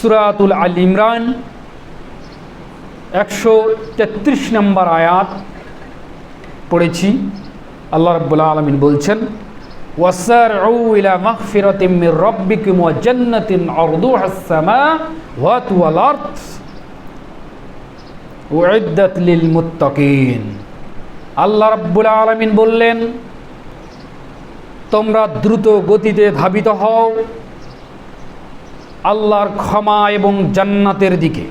সুরাতুল আল ইমরান, একশো তেত্রিশ নম্বর আয়াত পড়েছি। আল্লাহ রব্বুল আলমিন বলছেন লিল আল্লাহ রাব্বুল আলমিন বললেন, তোমরা দ্রুত গতিতে ধাবিত হও আল্লাহর ক্ষমা এবং জান্নাতের দিকে।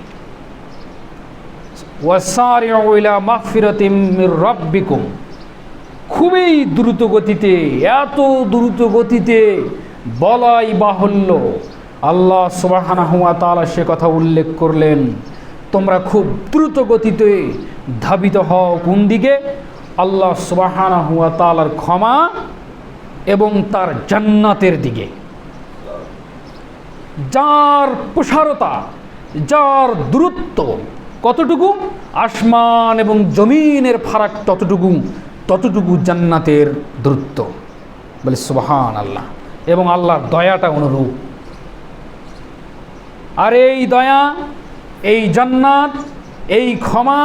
খুবই দ্রুত গতিতে, এত দ্রুত গতিতে বলাই বাহুল্য। আল্লাহ সুবহানাহু ওয়া তাআলা সে কথা উল্লেখ করলেন, তোমরা খুব দ্রুত গতিতে ধাবিত হও কোন দিকে? আল্লাহ সুবাহানা হুয়া তালার ক্ষমা এবং তার জান্নাতের দিকে। যার প্রসারতা, যার দূরত্ব কতটুকু, আসমান এবং জমিনের ফারাক ততটুকু ততটুকু জান্নাতের দূরত্ব। বলে সুবাহান আল্লাহ এবং আল্লাহর দয়াটা অনুরূপ। আর এই দয়া, এই জান্নাত, এই ক্ষমা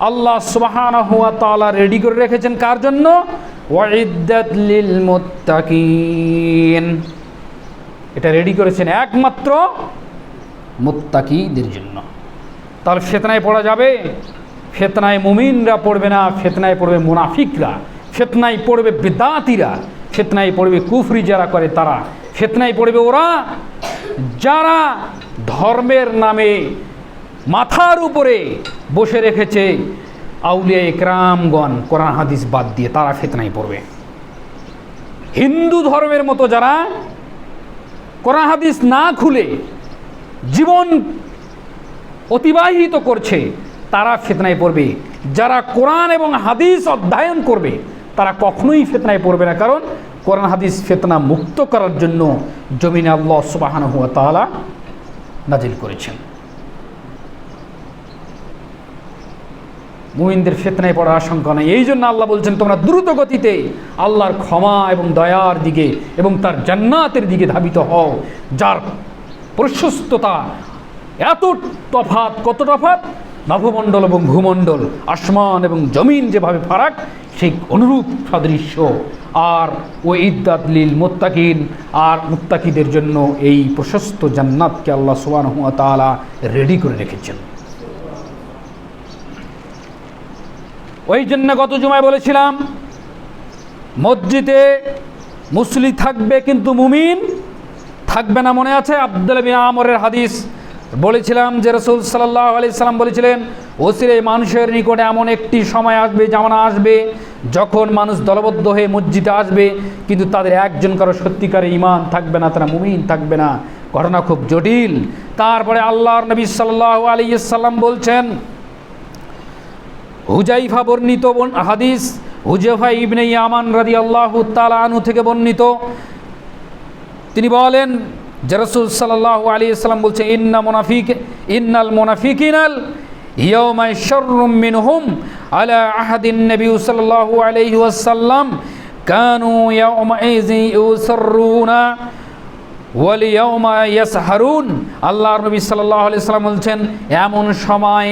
আল্লাহ সুবাহান হুয়া তালা রেডি করে রেখেছেন কার জন্য? ওয়াইদ্দাত লিল মুত্তাকিন। এটা রেডি করেছেন একমাত্র মুত্তাকিদের জন্য। তাহলে ফেতনায় পড়া যাবে? ফেতনায় মুমিনরা পড়বে না ফেতনায় পড়বে মুনাফিকরা। ফেতনায় পড়বে বিদাতিরা। ফেতনায় পড়বে কুফরি যারা করে তারা। ফেতনায় পড়বে ওরা যারা ধর্মের নামে মাথার উপরে বসে রেখেছে। আউলিয়া একরামগণ কোরআন হাদিস বাদ দিয়ে তারা ফেতনায় পড়বে। হিন্দু ধর্মের মতো যারা কোরআন হাদিস না খুলে জীবন অতিবাহিত করছে, তারা ফেতনায় পড়বে। যারা কোরআন এবং হাদিস অধ্যয়ন করবে, তারা কখনোই ফেতনায় পড়বে না। কারণ কোরআন হাদিস ফেতনা মুক্ত করার জন্য জমিনে আল্লাহ সুবাহান হুয়া তালা নাজিল করেছেন। মুমিনদের ফেতনায় পড়ার আশঙ্কা নেই। এই জন্য আল্লাহ বলছেন, তোমরা দ্রুত গতিতে আল্লাহর ক্ষমা এবং দয়ার দিকে এবং তার জান্নাতের দিকে ধাবিত হও, যার প্রশস্ততা এত তফাত কত তফাত নভমণ্ডল এবং ভূমণ্ডল, আসমান এবং জমিন যেভাবে ফারাক, সেই অনুরূপ সাদৃশ্য। আর ও ইদ্দাত লিল মোত্তাকিন, আর মুত্তাকিদের জন্য এই প্রশস্ত জান্নাতকে আল্লাহ সুবহানাহু ওয়া তাআলা রেডি করে রেখেছেন। ওই জন্য গত জুমায় বলেছিলাম, মসজিদে মুসলি থাকবে কিন্তু মুমিন থাকবে না মনে আছে? আব্দুল আমরের হাদিস বলেছিলাম যে রসুল সাল্লাহ আলি সাল্লাম বলেছিলেন, ওসিরে মানুষের নিকটে এমন একটি সময় আসবে জামানা আসবে যখন মানুষ দলবদ্ধ হয়ে মসজিদে আসবে, কিন্তু তাদের একজন কারও সত্যিকারে ইমান থাকবে না, তারা মুমিন থাকবে না। ঘটনা খুব জটিল। তারপরে আল্লাহর নবী সাল্লাহ আলী সাল্লাম বলছেন হুজাইফা বর্ণিত হাদিস হুজেফা ইবনে ইয়ামান রাদি আল্লাহ আনু থেকে বর্ণিত। তিনি বলেন, যে রসুল সাল্লাহ আলী ইসলাম বলছে, ইন্না মোনাফিক ইন্নাল মোনাফিকিনাল ইয়মাই শর্রুম মিনহুম আলা আহাদিন নবী সাল্লাল্লাহু আলাইহি ওয়াসাল্লাম কানু ইয়াউমাইজি ইউসাররুনা ওয়ালিয়াউমা ইয়াসহারুন। আল্লাহর নবী সাল্লাল্লাহু আলাইহি সাল্লাম বলছেন, এমন সময়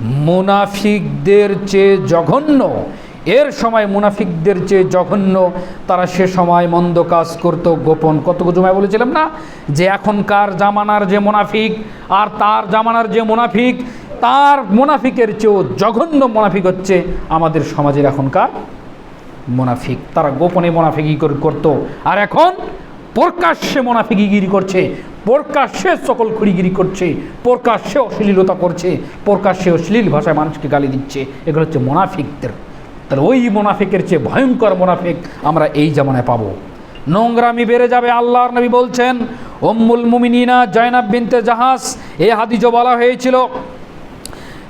মুনাফিকদের চেয়ে জঘন্য। এর সময় মুনাফিকদের চেয়ে জঘন্য, তারা সে সময় মন্দ কাজ করত গোপন। কত জমায় বলেছিলাম না? যে এখনকার জামানার যে মুনাফিক আর তার জামানার যে মুনাফিক, তার মুনাফিকের চেয়েও জঘন্য মুনাফিক হচ্ছে আমাদের সমাজের এখনকার মুনাফিক। তারা গোপনে মুনাফিকি কর- করতো। আর এখন প্রকাশ্যে মোনাফিকিগিরি করছে, প্রকাশ্যে সকল খুঁড়িগিরি করছে, প্রকাশ্যে অশ্লীলতা করছে, প্রকাশ্যে অশ্লীল ভাষায় মানুষকে গালি দিচ্ছে। এগুলো হচ্ছে মোনাফিকদের। তাহলে ওই মোনাফিকের চেয়ে ভয়ঙ্কর মোনাফিক আমরা এই জামানায় পাবো। নোংরামি বেড়ে যাবে, আল্লাহর নবী বলছেন ওম্মুল মুমিনিনা জয়নাব বিনতে জাহাজ এ হাদিজও বলা হয়েছিল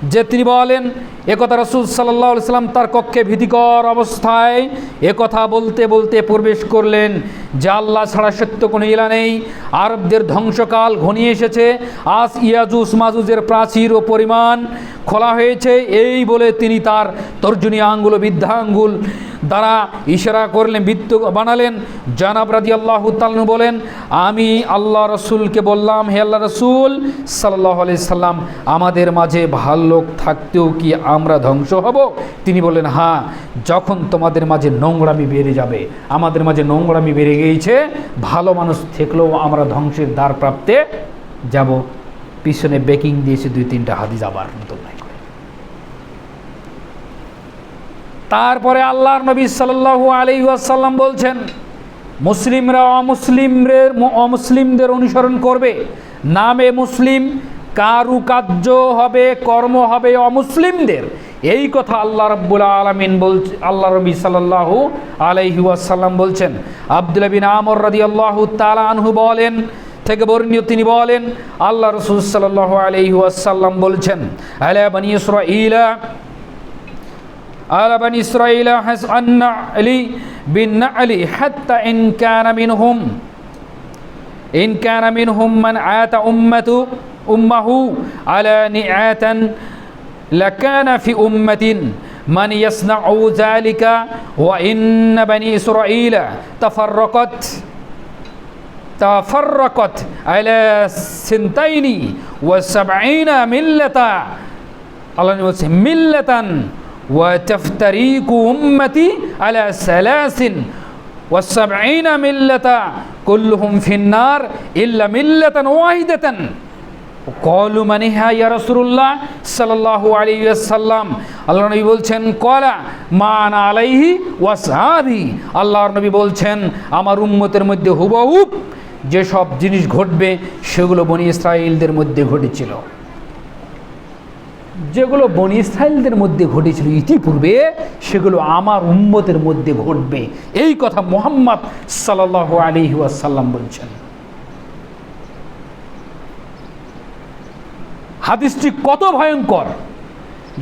যে তিনি বলেন একথা রসুল সাল্লাহ সাল্লাম তার কক্ষে ভীতিকর অবস্থায় একথা বলতে বলতে প্রবেশ করলেন, যে আল্লাহ ছাড়া সত্য কোনো ইলা নেই। আরবদের ধ্বংসকাল ঘনিয়ে এসেছে, আজ ইয়াজুস মাজুজের প্রাচীর ও পরিমাণ খোলা হয়েছে। এই বলে তিনি তার তর্জনী আঙ্গুল আঙ্গুল দ্বারা ইশারা করলেন বৃত্ত বানালেন। জানাব রাজি আল্লাহ তালনু বলেন, আমি আল্লাহ রসুলকে বললাম, হে আল্লাহ রসুল সাল্লাহ আলি সাল্লাম, আমাদের মাঝে ভালো লোক থাকতেও কি আমরা ধ্বংস হব? তিনি বললেন হ্যাঁ যখন তোমাদের মাঝে নোংরামি বেড়ে যাবে, আমাদের মাঝে নোংরামি বেড়ে গিয়েছে, ভালো মানুষ থাকলেও আমরা ধ্বংসের দ্বার প্রাপ্তে যাব। পিছনে বেকিং দিয়েছে দুই তিনটা হাদিস আবার নতুন নাই করে তারপরে আল্লাহর নবী সাল্লাল্লাহু আলাইহি ওয়াসাল্লাম বলছেন, মুসলিমরা অমুসলিমদের অমুসলিমদের অনুসরণ করবে। নামে মুসলিম, কারুকার্য হবে, কর্ম হবে অমুসলিমদের। এই কথা আল্লাহ রব্বুল আলমিন বলছে আল্লাহ রবি সাল্লাল্লাহু আলাইহি ওয়াসাল্লাম বলছেন। আব্দুল্লাহ বিন আমর রাদিয়াল্লাহু তাআলা আনহু বলেন, থেকে বর্ণীয় তিনি বলেন, আল্লাহ রসুল সাল্লাল্লাহু আলাইহি ওয়াসাল্লাম বলছেন, আলা বানি ইসরাঈলা على بني إسرائيل حس النعل بالنعل حتى إن كان منهم إن كان منهم من عات أمة أمه على نعاة لكان في أمة من يصنع ذلك وإن بني إسرائيل تفرقت تفرقت على سنتين وسبعين ملة الله বলছে মিল্লাতান وتفتريق أمتي على ثلاث والسبعين ملة كلهم في النار إلا ملة واحدة কলু মানে হ্যাঁ ইয়া রসুল্লাহ সাল্লাহ আলী সাল্লাম আল্লাহ নবী বলছেন কলা মান আলাইহি ওয়াসাবি আল্লাহর নবী বলছেন আমার উম্মতের মধ্যে হুবহুব যেসব জিনিস ঘটবে সেগুলো বনি ইসরায়েলদের মধ্যে ঘটেছিল যেগুলো বন ইসরায়েলদের মধ্যে ঘটেছিল ইতিপূর্বে, সেগুলো আমার উম্মতের মধ্যে ঘটবে। এই কথা মোহাম্মদ সাল্লাহ আলী ওয়াসাল্লাম বলছেন। হাদিসটি কত ভয়ঙ্কর।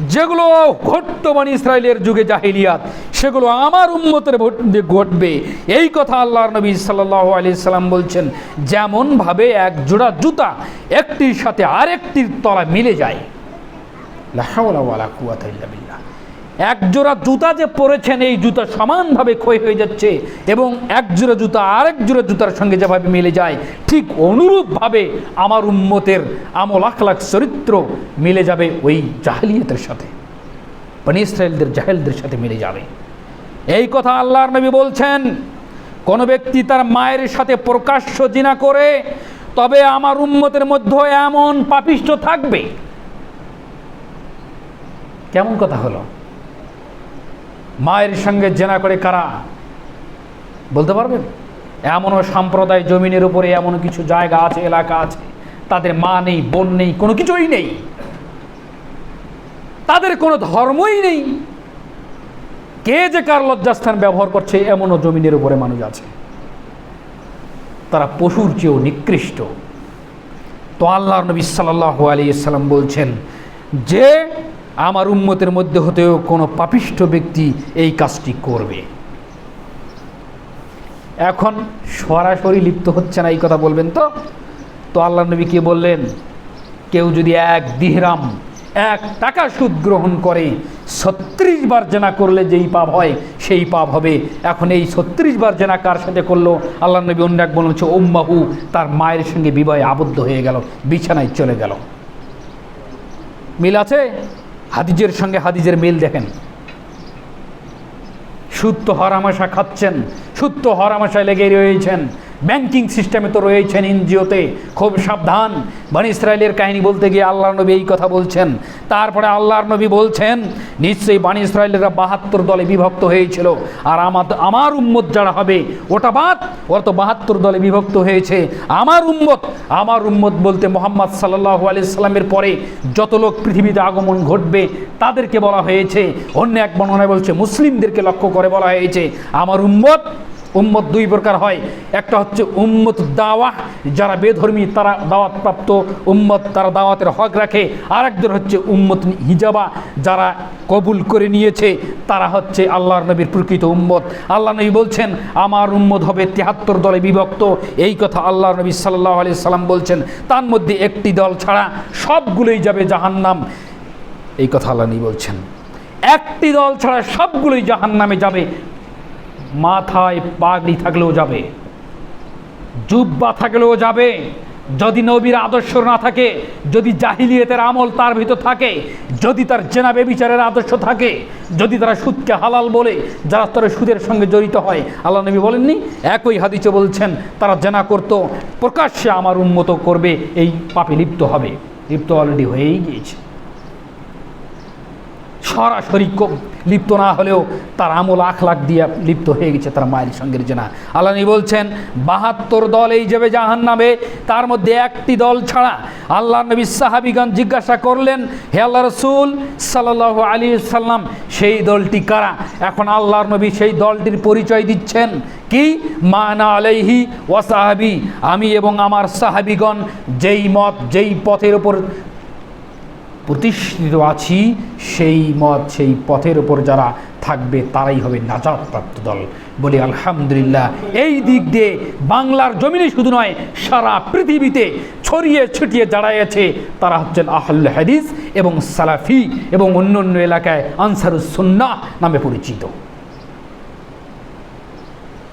যেগুলো ঘটত মানে ইসরায়েলের যুগে জাহিলিয়াত, সেগুলো আমার উম্মতের মধ্যে ঘটবে। এই কথা আল্লাহর নবী সাল্লাহ আলি সাল্লাম বলছেন, যেমনভাবে এক জোড়া জুতা একটির সাথে আরেকটির তলা মিলে যায়। এক জোড়া জুতা যে পরেছেন, এই জুতা সমানভাবে ক্ষয় হয়ে যাচ্ছে এবং এক জোড়া জুতা আরেক জোড়া জুতার সঙ্গে যেভাবে মিলে যায়, ঠিক অনুরূপভাবে আমার উম্মতের আমল আখলাখ চরিত্র মিলে যাবে ওই জাহেলিয়তের সাথে। মানে ইসরায়েলদের জাহেলদের সাথে মিলে যাবে। এই কথা আল্লাহর নবী বলছেন, কোনো ব্যক্তি তার মায়ের সাথে প্রকাশ্য জিনা করে, তবে আমার উম্মতের মধ্যে এমন পাপিষ্ট থাকবে। কেমন কথা হলো? মায়ের সঙ্গে জেনা করে কারা? বলতে পারবেন? এমনও সম্প্রদায় জমিনের উপরে এমন কিছু জায়গা আছে, এলাকা আছে, তাদের মা নেই, বোন নেই, কোনো কিছুই নেই। তাদের কোনো ধর্মই নেই। কে যে কার লজ্জাস্থান ব্যবহার করছে, এমনও জমিনের উপরে মানুষ আছে। তারা পশুর চেয়েও নিকৃষ্ট। তো আল্লাহ নবী সাল্লাহ আলী ইসলাম বলছেন, যে আমার উম্মতের মধ্যে হতেও কোনো পাপিষ্ঠ ব্যক্তি এই কাজটি করবে। এখন সরাসরি লিপ্ত হচ্ছে না এই কথা বলবেন তো? তো আল্লাহ নবী কে বললেন, কেউ যদি এক দিহরাম, এক টাকা সুদ গ্রহণ করে, ছত্রিশ বার জেনা করলে যেই পাপ হয়, সেই পাপ হবে। এখন এই ছত্রিশ বার জেনা কার সাথে করল? আল্লাহ নবী অন্য এক বলছে ওম্মাহু তার মায়ের সঙ্গে বিবাহে আবদ্ধ হয়ে গেল, বিছানায় চলে গেল। মিল আছে? হাদিজের সঙ্গে হাদিজের মিল দেখেন। সুত্ত হরামাশা খাচ্ছেন সুত্ত হরামাশায় লেগে রয়েছেন। ব্যাংকিং সিস্টেমে তো রয়েছেন এনজিওতে। খুব সাবধান। বানি ইসরায়েলের কাহিনী বলতে গিয়ে আল্লাহর নবী এই কথা বলছেন। তারপরে আল্লাহর নবী বলছেন, নিশ্চয়ই বানি ইসরায়েলেরা বাহাত্তর দলে বিভক্ত হয়েছিল। আর আমার আমার উম্মত যারা হবে, ওটা বাদ, ওরা তো বাহাত্তর দলে বিভক্ত হয়েছে। আমার উম্মত আমার উম্মত বলতে মোহাম্মদ সাল্লাহ আলি সাল্লামের পরে যত লোক পৃথিবীতে আগমন ঘটবে, তাদেরকে বলা হয়েছে। অন্য এক বর্ণনায় বলছে, মুসলিমদেরকে লক্ষ্য করে বলা হয়েছে, আমার উম্মত উম্মত দুই প্রকার হয়। একটা হচ্ছে উম্মত দাওয়া যারা বেধর্মী তারা দাওয়াতপ্রাপ্ত উম্মত, তারা দাওয়াতের হক রাখে। আরেকদের হচ্ছে উম্মত হিজাবা, যারা কবুল করে নিয়েছে, তারা হচ্ছে আল্লাহর নবীর প্রকৃত উম্মত। আল্লাহ নবী বলছেন, আমার উম্মত হবে তিয়াত্তর দলে বিভক্ত। এই কথা আল্লাহ নবী সাল্লাহ আলি সাল্লাম বলছেন। তার মধ্যে একটি দল ছাড়া সবগুলোই যাবে জাহান্নাম। এই কথা আল্লাহ নবী বলছেন। একটি দল ছাড়া সবগুলোই জাহান নামে যাবে। মাথায় পাগড়ি থাকলেও যাবে, জুব্বা থাকলেও যাবে। যদি নবীর আদর্শ না থাকে, যদি জাহিলিয়তের আমল তার ভিতর থাকে, যদি তার জেনাবে বিচারের আদর্শ থাকে, যদি তারা সুদকে হালাল বলে, যারা তারা সুদের সঙ্গে জড়িত হয়, আল্লাহ নবী বলেননি? একই হাদিসে বলছেন, তারা জেনা করত, প্রকাশ্যে আমার উন্মত করবে, এই পাপে লিপ্ত হবে। লিপ্ত অলরেডি হয়েই গিয়েছে। সরাসরি লিপ্ত না হলেও তার আমল আখলাখ দিয়ে লিপ্ত হয়ে গেছে তার মায়ের সঙ্গের জেনা। আল্লাহনি বলছেন, বাহাত্তর দল এই যাবে জাহান নামে তার মধ্যে একটি দল ছাড়া আল্লাহ নবী সাহাবিগণ জিজ্ঞাসা করলেন, হে আল্লাহ রসুল সাল্লাহ আলী সাল্লাম সেই দলটি কারা? এখন আল্লাহর নবী সেই দলটির পরিচয় দিচ্ছেন কি? মানা আলাইহি ওয়াসাহাবি আমি এবং আমার সাহাবিগণ যেই মত, যেই পথের ওপর প্রতিষ্ঠিত আছি, সেই মত, সেই পথের ওপর যারা থাকবে, তারাই হবে নাজাদ প্রাপ্ত দল। বলি, আলহামদুলিল্লাহ। এই দিক দিয়ে বাংলার জমিনে শুধু নয়, সারা পৃথিবীতে ছড়িয়ে ছিটিয়ে দাঁড়াইয়াছে তারা হচ্ছেন আহল হাদিস এবং সালাফি এবং অন্য অন্য এলাকায় আনসারুসন্না নামে পরিচিত।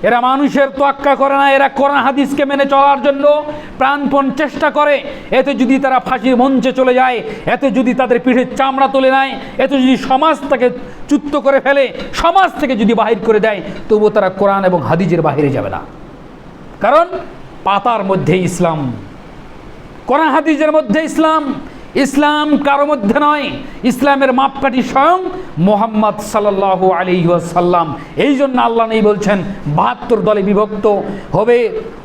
এরা মানুষের তোয়াক্কা করে না, এরা কোরআন হাদিসকে মেনে চলার জন্য প্রাণপণ চেষ্টা করে। এতে যদি তারা ফাঁসির মঞ্চে চলে যায়, এতে যদি তাদের পিঠের চামড়া তুলে নেয়, এতে যদি সমাজ তাকে চুত্ত করে ফেলে, সমাজ থেকে যদি বাহির করে দেয়, তবুও তারা কোরআন এবং হাদিজের বাহিরে যাবে না। কারণ পাতার মধ্যে ইসলাম, কোরআন হাদিজের মধ্যে ইসলাম ইসলাম কারও মধ্যে নয়। ইসলামের মাপকাঠি স্বয়ং মোহাম্মদ সাল্লাহ আলী সাল্লাম এই জন্য আল্লাহ নেই বলছেন, বাহাত্তর দলে বিভক্ত হবে।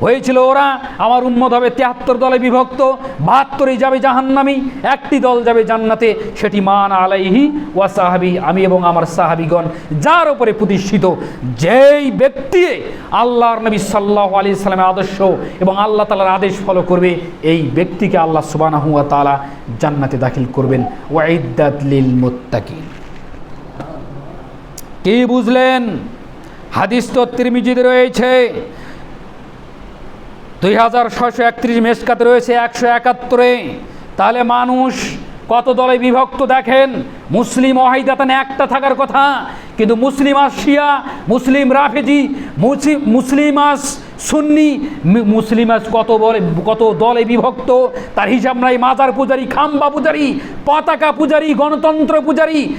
হয়েছিল ওরা, আমার উন্মত হবে তিয়াত্তর দলে বিভক্ত। বাহাত্তরই যাবে জাহান্নামি, একটি দল যাবে জান্নাতে, সেটি মান আলাইহি ওয়া সাহাবি, আমি এবং আমার সাহাবিগণ। যার উপরে প্রতিষ্ঠিত যেই ব্যক্তি আল্লাহর নবী সাল্লাহ আলী সাল্লামের আদর্শ এবং আল্লাহ তালার আদেশ ফলো করবে, এই ব্যক্তিকে আল্লাহ সুবানা হুয়া তালা জান্নাতে দাখিল করবেন। লিল মুত্তাকিন কি বুঝলেন? হাদিস তো তিরমিজিতে রয়েছে। দুই হাজার ছশো একত্রিশ মেসকাতে রয়েছে একশো একাত্তরে। তাহলে মানুষ কত দলে বিভক্ত দেখেন? মুসলিম ওয়াহিদাতান একটা থাকার কথা। কিন্তু মুসলিম আস শিয়া মুসলিম রাফেজি মুসি- মুসলিম আস সুন্নি, মি- মুসলিম আস কত বলে কত দলে বিভক্ত? তার হিসাব নাই, মাজার পূজারি, খাম্বা পূজারি, পতাকা পূজারি, গণতন্ত্র পূজারি।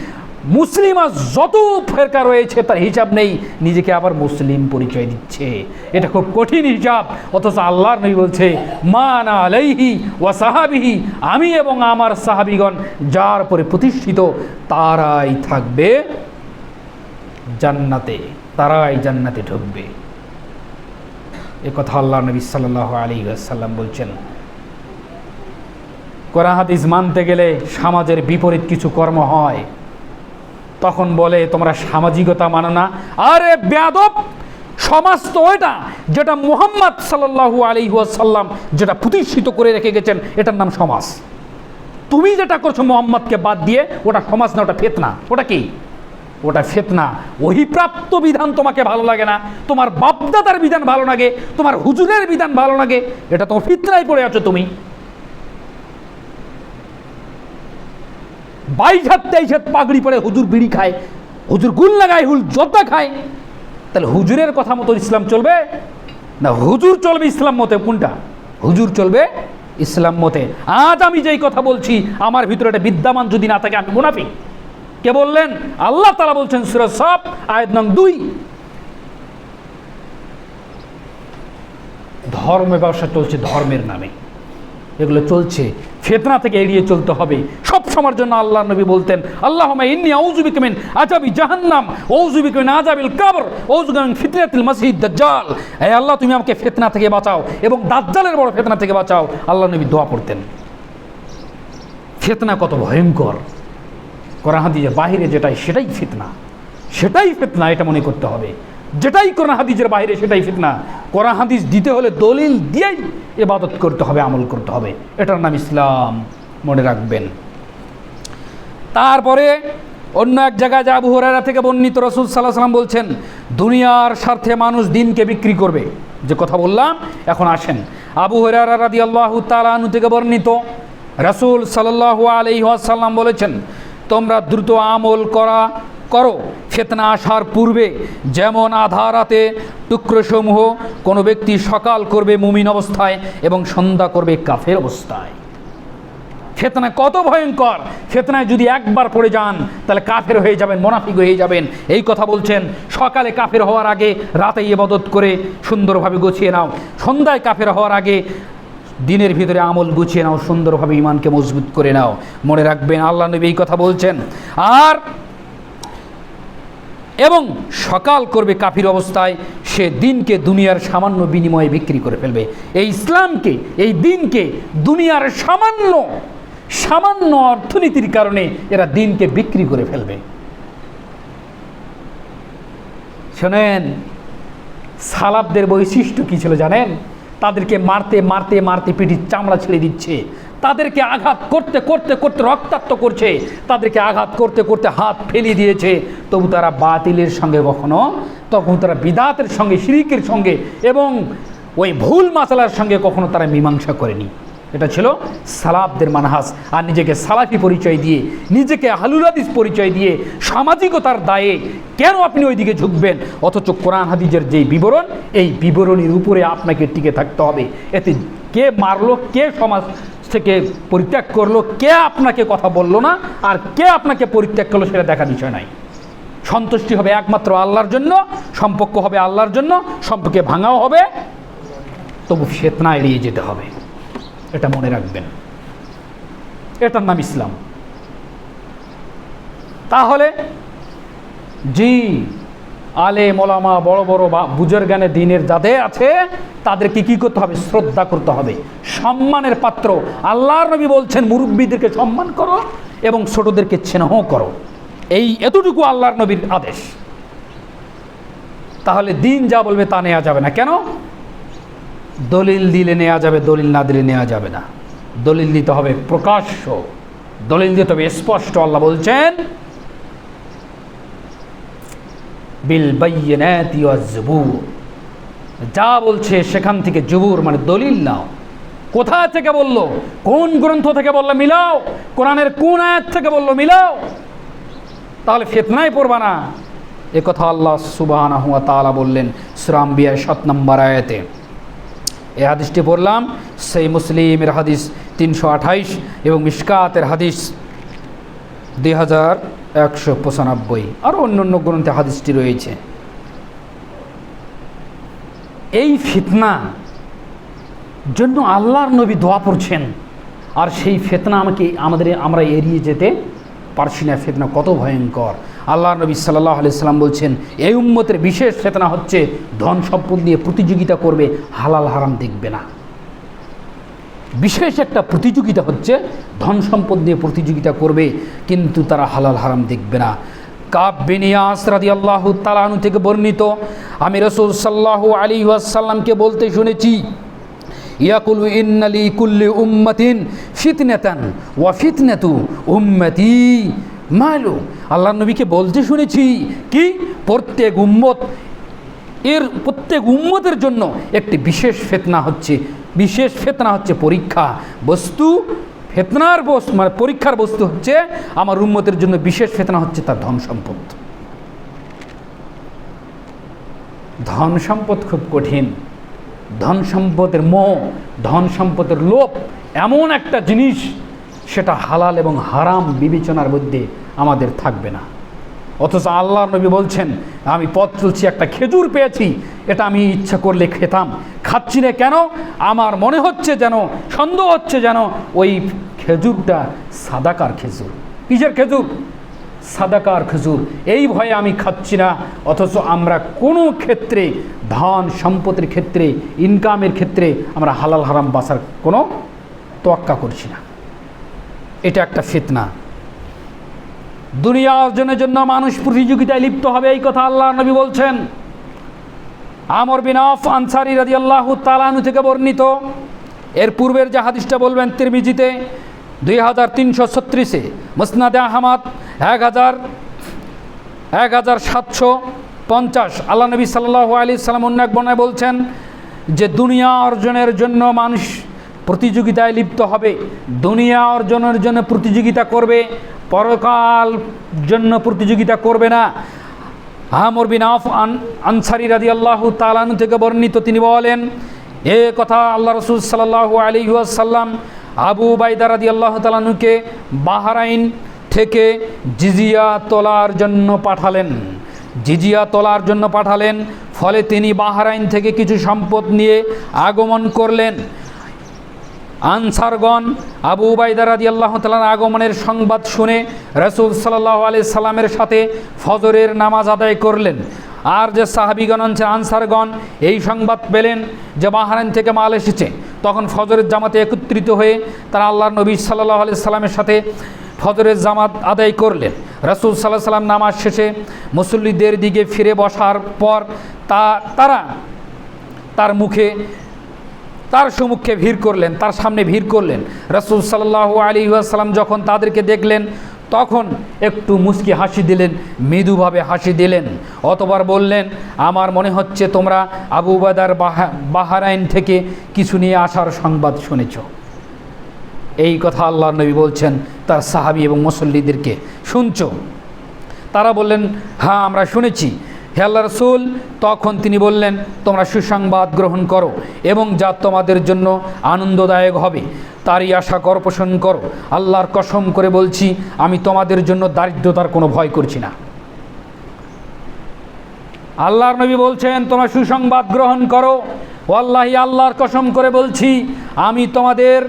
মুসলিম আজ যত ফেরকা রয়েছে, তার হিসাব নেই, নিজেকে আবার মুসলিম পরিচয় দিচ্ছে। এটা খুব কঠিন হিসাব, অথচ আল্লাহর নবী বলছে, মানা আলাইহি ওয়া সাহাবিহি আমি এবং আমার সাহাবিগণ, যার পরে প্রতিষ্ঠিত, তারাই থাকবে জান্নাতে। তারাই জান্নাতে ঢুকবে। এ কথা আল্লাহ নবী সাল্লাহ আলী সাল্লাম বলছেন, কোরআন হাদিস মানতে গেলে সমাজের বিপরীত কিছু কর্ম হয়। তখন বলে, তোমরা সামাজিকতা মানো না। আরে বেয়াদব, সমাজ তো ওইটা যেটা মুহাম্মদ আলাইহি ওয়াসাল্লাম যেটা প্রতিষ্ঠিত করে রেখে গেছেন, এটার নাম সমাজ। তুমি যেটা করছ মোহাম্মদকে বাদ দিয়ে, ওটা সমাজ না, ওটা ফেতনা। ওটা কি? ওটা ফেতনা। ওহিপ্রাপ্ত বিধান তোমাকে ভালো লাগে না। তোমার বাপদাদার বিধান ভালো লাগে, তোমার হুজুরের বিধান ভালো লাগে, এটা তো ফিতনায় পড়ে আছো তুমি। বাইশ হাত, তেইশ হাত পাগড়ি পরে হুজুর বিড়ি খায়, হুজুর গুল লাগায়, হুল জব্দা খায়। তাহলে হুজুরের কথা মতো ইসলাম চলবে না হুজুর চলবে ইসলাম মতে? কোনটা? হুজুর চলবে ইসলাম মতে। আজ আমি যেই কথা বলছি, আমার ভিতরে একটা বিদ্যমান যদি না থাকে, আমি মুনাফি কে বললেন? আল্লাহ তালা বলছেন সুরজ সব আয়াত নং দুই। ধর্ম ব্যবসা চলছে ধর্মের নামে। এগুলো চলছে, ফেতনা থেকে এড়িয়ে চলতে হবে। সব সময়ের জন্য আল্লাহ নবী বলতেন আল্লাহ ইন্নি আউজুবি কমেন আজাবি জাহান্নাম ঔজুবি কমেন আজাবিল কাবর ঔজুবিন ফিতরাতিল মসজিদ দাজ্জাল। হে আল্লাহ, তুমি আমাকে ফেতনা থেকে বাঁচাও এবং দাজ্জালের বড় ফেতনা থেকে বাঁচাও। আল্লাহ নবী দোয়া পড়তেন। ফেতনা কত ভয়ঙ্কর। কোরআন হাদিসের বাহিরে যেটাই, সেটাই ফিতনা। সেটাই ফিতনা, এটা মনে করতে হবে। যেটাই কোরআন হাদিসের বাইরে সেটাই ফিতনা। কোরআন হাদিস দিতে হলে দলিল দিয়েই এবাদত করতে হবে, আমল করতে হবে। এটার নাম ইসলাম। মনে রাখবেন। তারপরে অন্য এক জায়গায় যা আবু হরারা থেকে বর্ণিত রসুল সাল্লাহ সাল্লাম বলছেন, দুনিয়ার স্বার্থে মানুষ দিনকে বিক্রি করবে। যে কথা বললাম, এখন আসেন। আবু হরারা রাদি আল্লাহ তালানু থেকে বর্ণিত রসুল সাল্লাহ আলি সাল্লাম বলেছেন তোমরা দ্রুত আমল করা, করো। ফেতনা আসার পূর্বে যেমন আধা রাতে টুকরোসমূহ কোনো ব্যক্তি সকাল করবে মুমিন অবস্থায় এবং সন্ধ্যা করবে কাফের অবস্থায়। ফেতনা কত ভয়ঙ্কর! ফেতনায় যদি একবার পড়ে যান, তাহলে কাফের হয়ে যাবেন, মোনাফিক হয়ে যাবেন। এই কথা বলছেন, সকালে কাফের হওয়ার আগে রাতে ইবাদত করে সুন্দরভাবে গুছিয়ে নাও। সন্ধ্যায় কাফের হওয়ার আগে দিনের ভিতরে আমল গুছিয়ে নাও, সুন্দরভাবে ইমানকে মজবুত করে নাও। মনে রাখবেন, আল্লাহ নবী এই কথা বলছেন। আর এবং সকাল করবে কাফির অবস্থায়, সে দিনকে দুনিয়ার সামান্য বিনিময়ে বিক্রি করে ফেলবে। এই ইসলামকে, এই দিনকে দুনিয়ার সামান্য সামান্য অর্থনীতির কারণে এরা দিনকে বিক্রি করে ফেলবে। শোনেন, সালাবদের বৈশিষ্ট্য কী ছিল জানেন? তাদেরকে মারতে মারতে মারতে পিঠির চামড়া ছেড়ে দিচ্ছে। তাদেরকে আঘাত করতে করতে করতে রক্তাক্ত করছে। তাদেরকে আঘাত করতে করতে হাত ফেলিয়ে দিয়েছে। তবু তারা বাতিলের সঙ্গে কখনো, তখন তারা বিদাতের সঙ্গে, শিরিকের সঙ্গে এবং ওই ভুল মাসালার সঙ্গে কখনো তারা মীমাংসা করেনি। এটা ছিল সালাবদের মানহাস আর নিজেকে সালাফি পরিচয় দিয়ে, নিজেকে হালুলাদিস পরিচয় দিয়ে, সামাজিকতার দায়ে কেন আপনি ওই দিকে ঝুঁকবেন? অথচ কোরআন হাদিজের যেই বিবরণ, এই বিবরণীর উপরে আপনাকে টিকে থাকতে হবে। এতে কে মারলো, কে সমাজ থেকে পরিত্যাগ করল, কে আপনাকে কথা বলল না, আর কে আপনাকে পরিত্যাগ করল সেটা দেখা বিষয় নাই। সন্তুষ্টি হবে একমাত্র আল্লাহর জন্য, সম্পর্ক হবে আল্লাহর জন্য, সম্পর্কে ভাঙাও হবে, তবু ফেতনা এড়িয়ে যেতে হবে। এটা মনে রাখবেন। এটার নাম ইসলাম। তাহলে জি আলে মোলামা বড় বড় বা বুজুর্গানে দিনের যাদের আছে, তাদেরকে কি করতে হবে? শ্রদ্ধা করতে হবে। সম্মানের পাত্র। আল্লাহর নবী বলছেন, মুরব্বীদেরকে সম্মান করো এবং ছোটদেরকে স্নেহ করো। এই এতটুকু আল্লাহর নবীর আদেশ। তাহলে দিন যা বলবে তা নেওয়া যাবে না। কেন? দলিল দিলে নেওয়া যাবে, দলিল না দিলে নেওয়া যাবে না। দলিল দিতে হবে প্রকাশ্য। দলিল দিতে হবে স্পষ্ট। আল্লাহ বলছেন, বিল যা বলছে সেখান থেকে জুবুর মানে দলিল নাও। কোথা থেকে বলল? কোন গ্রন্থ থেকে বলল মিলাও? কোরআনের কোন আয়াত থেকে বলল মিলাও? তাহলে ফেতনায় পড়বা না। এ কথা আল্লাহ সুবাহ বললেন সুরাম বিয়ার সাত নম্বর আয়াতে। এই হাদিসটি পড়লাম, সেই মুসলিমের হাদিস তিনশো আঠাইশ এবং মিসকাতের হাদিস দুই হাজার একশো পঁচানব্বই। আরও অন্য অন্য গ্রন্থে হাদিসটি রয়েছে। এই ফিতনা জন্য আল্লাহর নবী দোয়া পড়ছেন, আর সেই ফেতনা আমাকে, আমাদের, আমরা এড়িয়ে যেতে পারছি না, ফেতনা কত ভয়ঙ্কর। আল্লাহ নবী সাল্লাহ আলি সাল্লাম বলছেন, এই উম্মতের বিশেষ ফেতনা হচ্ছে, ধন সম্পদ নিয়ে প্রতিযোগিতা করবে, হালাল হারাম দেখবে না। বিশেষ একটা প্রতিযোগিতা হচ্ছে, ধন সম্পদ নিয়ে প্রতিযোগিতা করবে, কিন্তু তারা হালাল হারাম দেখবে না। কাব আল্লাহ তালানু থেকে বর্ণিত, আমি রসুল সাল্লাহ আলী ওয়াসাল্লামকে বলতে শুনেছি ইয়াকুলু ইন্নালি কুল্লি উম্মাতিন ফিতনেতান ওয়া ফিতনেতু উম্মতি। মালু আল্লাহ নবীকে বলতে শুনেছি কি? প্রত্যেক উম্মত, এর প্রত্যেক উম্মতের জন্য একটি বিশেষ ফেতনা হচ্ছে, বিশেষ ফেতনা হচ্ছে পরীক্ষা বস্তু। ফেতনার বস্তু মানে পরীক্ষার বস্তু হচ্ছে আমার উম্মতের জন্য বিশেষ ফেতনা হচ্ছে তার ধন সম্পদ। ধন সম্পদ খুব কঠিন। ধন সম্পদের মোহ, ধন সম্পদের লোভ এমন একটা জিনিস, সেটা হালাল এবং হারাম বিবেচনার মধ্যে আমাদের থাকবে না। অথচ আল্লাহ নবী বলছেন, আমি পথ চলছি, একটা খেজুর পেয়েছি, এটা আমি ইচ্ছা করলে খেতাম। খাচ্ছি না কেন? আমার মনে হচ্ছে যেন, সন্দেহ হচ্ছে যেন, ওই খেজুরটা সাদাকার খেজুর। কিসের খেজুর? সাদাকার খেজুর। এই ভয়ে আমি খাচ্ছি না, অথচ আমরা কোনো ক্ষেত্রে, ধন সম্পদের ক্ষেত্রে ইনকামের ক্ষেত্রে আমরা হালাল হারাম বাঁচার কোনো তোয়াক্কা করছি না। এটা একটা ফিতনা। দুনিয়া অর্জনের জন্য মানুষ প্রতিযোগিতায় লিপ্ত হবে, এই কথা আল্লাহ নবী বলছেন। আমর বিন আফ আনসারি রাজি আল্লাহ তালানু থেকে বর্ণিত। এর পূর্বের যে হাদিসটা বলবেন তিরমিজিতে দুই হাজার তিনশো ছত্রিশে মুসনাদে আহমদ এক হাজার এক হাজার সাতশো পঞ্চাশ। আল্লাহ নবী সাল্লাহ আলি সাল্লাম এক বর্ণায় বলছেন যে দুনিয়া অর্জনের জন্য মানুষ প্রতিযোগিতায় লিপ্ত হবে। দুনিয়া অর্জনের জন্য প্রতিযোগিতা করবে, পরকাল জন্য প্রতিযোগিতা করবে না। আমর বিন আফ আন আনসারি রাদি আল্লাহ তালানু থেকে বর্ণিত তিনি বলেন, এ কথা আল্লাহ রসুল সাল্লাহ আলী সাল্লাম আবু বাইদা রাদি আল্লাহ তালানুকে বাহারাইন থেকে জিজিয়া তোলার জন্য পাঠালেন। জিজিয়া তোলার জন্য পাঠালেন, ফলে তিনি বাহারাইন থেকে কিছু সম্পদ নিয়ে আগমন করলেন। আনসারগণ আবু উবাইদা রাদি আল্লাহ তালার আগমনের সংবাদ শুনে রসুল সাল্লাহ আলি সাল্লামের সাথে ফজরের নামাজ আদায় করলেন। আর যে সাহাবিগণ আছে আনসারগণ, এই সংবাদ পেলেন যে বাহারাইন থেকে মাল এসেছে। তখন ফজরের জামাতে একত্রিত হয়ে তারা আল্লাহ নবী সাল্লাহ আলি সাল্লামের সাথে ফজরের জামাত আদায় করলেন। রসুল সাল্লাহ সাল্লাম নামাজ শেষে মুসল্লিদের দিকে ফিরে বসার পর তা, তারা তার মুখে, তার সম্মুখে ভিড় করলেন, তার সামনে ভিড় করলেন। রসুল সাল্লাহ আলী আসাল্লাম যখন তাদেরকে দেখলেন তখন একটু মুসকি হাসি দিলেন, মৃদুভাবে হাসি দিলেন। অতবার বললেন, আমার মনে হচ্ছে তোমরা আবু বাহা, বাহারাইন থেকে কিছু নিয়ে আসার সংবাদ শুনেছ। এই কথা আল্লাহ নবী বলছেন তার সাহাবি এবং মুসল্লিদেরকে, শুনছ? তারা বললেন হ্যাঁ আমরা শুনেছি। হে আল্লাহ রসুল, তখন তিনি বললেন, তোমরা সুসংবাদ গ্রহণ করো এবং যা তোমাদের জন্য আনন্দদায়ক হবে, তারই আশা কর, পোষণ করো। আল্লাহর কসম করে বলছি, আমি তোমাদের জন্য দারিদ্রতার কোনো ভয় করছি না। আল্লাহর নবী বলছেন, তোমরা সুসংবাদ গ্রহণ করো ও আল্লাহি আল্লাহর কসম করে বলছি, আমি তোমাদের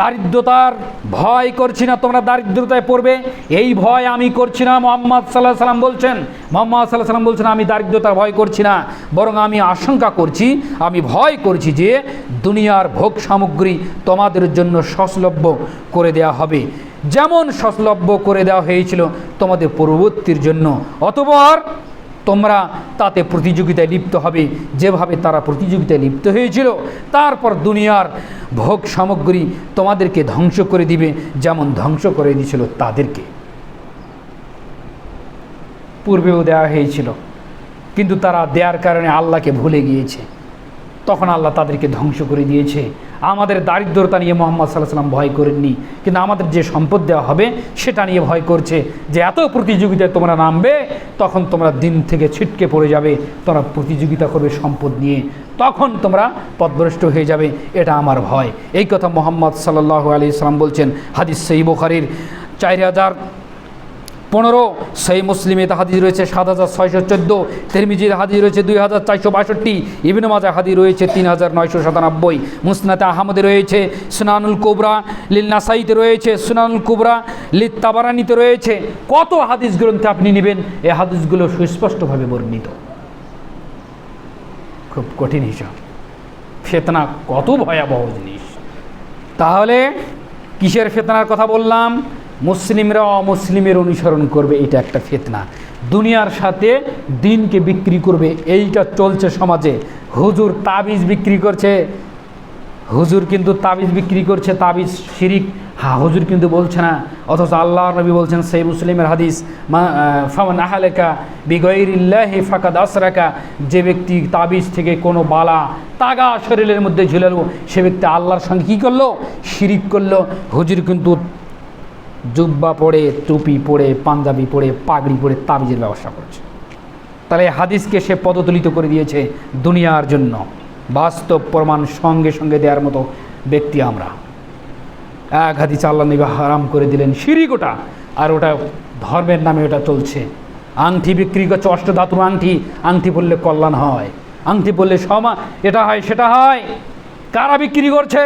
দারিদ্রতার ভয় করছি না, তোমরা দারিদ্রতায় পড়বে। এই ভয় আমি করছি না, মোহাম্মদ সাল্লাহ সাল্লাম বলছেন। মোহাম্মদ সাল্লাহ সাল্লাম বলছেন, আমি দারিদ্রতার ভয় করছি না, বরং আমি আশঙ্কা করছি, আমি ভয় করছি যে দুনিয়ার ভোগ সামগ্রী তোমাদের জন্য সহজলভ্য করে দেওয়া হবে। যেমন সহজলভ্য করে দেওয়া হয়েছিল তোমাদের পূর্ববর্তীর জন্য। অতবার তোমরা তাতে প্রতিযোগিতায় লিপ্ত হবে। যেভাবে তারা প্রতিযোগিতায় লিপ্ত হয়েছিল, তারপর দুনিয়ার ভোগ সামগ্রী তোমাদেরকে ধ্বংস করে দিবে, যেমন ধ্বংস করে দিয়েছিল তাদেরকে। পূর্বেও দেওয়া হয়েছিল, কিন্তু তারা দেওয়ার কারণে আল্লাহকে ভুলে গিয়েছে। তখন আল্লাহ তাদেরকে ধ্বংস করে দিয়েছে। আমাদের দারিদ্রতা নিয়ে মোহাম্মদ সাল্লাহ সাল্লাম ভয় করেননি। কিন্তু আমাদের যে সম্পদ দেওয়া হবে, সেটা নিয়ে ভয় করছে যে এত প্রতিযোগিতায় তোমরা নামবে, তখন তোমরা দিন থেকে ছিটকে পড়ে যাবে, তোমরা প্রতিযোগিতা করবে সম্পদ নিয়ে। তখন তোমরা পদভ্রষ্ট হয়ে যাবে, এটা আমার ভয়। এই কথা মোহাম্মদ সাল্লাহ আলি সাল্লাম বলছেন, হাদিস সেই বোখারির চার হাজার পনেরো, সেই মুসলিমে হাদিস রয়েছে, সাত হাজার ছয়শো চোদ্দ, তেরমিজির হাদিস রয়েছে দুই হাজার চারশো বাষট্টি, ইবিন মাজা হাদিস রয়েছে তিন হাজার নয়শো সাতানব্বই মুসনাতে আহমদে রয়েছে, সুনানুল কুবরা লিল নাসাইতে রয়েছে, সুনানুল কুবরা লিল তাবারানিতে রয়েছে। কত হাদিস গ্রন্থে আপনি নেবেন? এই হাদিসগুলো সুস্পষ্টভাবে বর্ণিত। খুব কঠিন হিসাব। ফেতনা কত ভয়াবহ জিনিস। তাহলে কিসের ফেতনার কথা বললাম? মুসলিমরা অমুসলিমের অনুসরণ করবে, এটা একটা ফেতনা। দুনিয়ার সাথে দিনকে বিক্রি করবে, এইটা চলছে সমাজে। হুজুর তাবিজ বিক্রি করছে, হুজুর কিন্তু তাবিজ বিক্রি করছে, তাবিজ শিরিক। হ্যাঁ হুজুর কিন্তু বলছে না, অথচ আল্লাহ নবী বলছেন, সেই মুসলিমের হাদিস, মা ফামান আহালেকা বিগৈরিল্লাহি ফাকাদ আসরাকা, যে ব্যক্তি তাবিজ থেকে কোনো বালা তাগা শরীরের মধ্যে ঝুলালো, সে ব্যক্তি আল্লাহর সঙ্গে কী করল? শিরিক করল। হুজুর কিন্তু জুব্বা পরে, টুপি পরে, পাঞ্জাবি পরে, পাগড়ি পরে তাবিজের ব্যবস্থা করছে। তাহলে হাদিসকে সে পদতুলিত করে দিয়েছে দুনিয়ার জন্য। বাস্তব প্রমাণ সঙ্গে সঙ্গে দেওয়ার মতো ব্যক্তি আমরা। এক হাদিস আল্লাহ নবী হারাম করে দিলেন ওটা আর ওটা ধর্মের নামে ওটা চলছে। আংটি বিক্রি করছে অষ্টধাতুর আংটি আংটি পরলে কল্যাণ হয়। আংটি পরলে সমা এটা হয়, সেটা হয়। কারা বিক্রি করছে?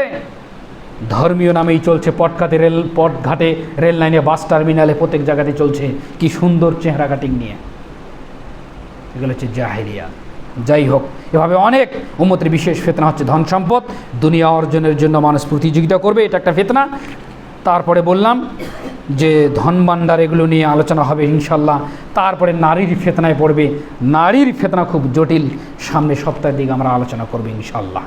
ধর্মীয় নামেই চলছে পটঘাটে রেল পটঘাটে রেল লাইনে, বাস টার্মিনালে প্রত্যেক জায়গাতে চলছে। কি সুন্দর চেহারা কাটিং নিয়ে। এগুলো হচ্ছে জাহেরিয়া যাই হোক, এভাবে অনেক উন্মতের বিশেষ ফেতনা হচ্ছে ধন সম্পদ। দুনিয়া অর্জনের জন্য মানুষ প্রতিযোগিতা করবে, এটা একটা ফেতনা। তারপরে বললাম যে ধন ভাণ্ডার এগুলো নিয়ে আলোচনা হবে ইনশাল্লাহ তারপরে নারীর ফেতনায় পড়বে। নারীর ফেতনা খুব জটিল। সামনে সপ্তাহের দিকে আমরা আলোচনা করব ইনশাল্লাহ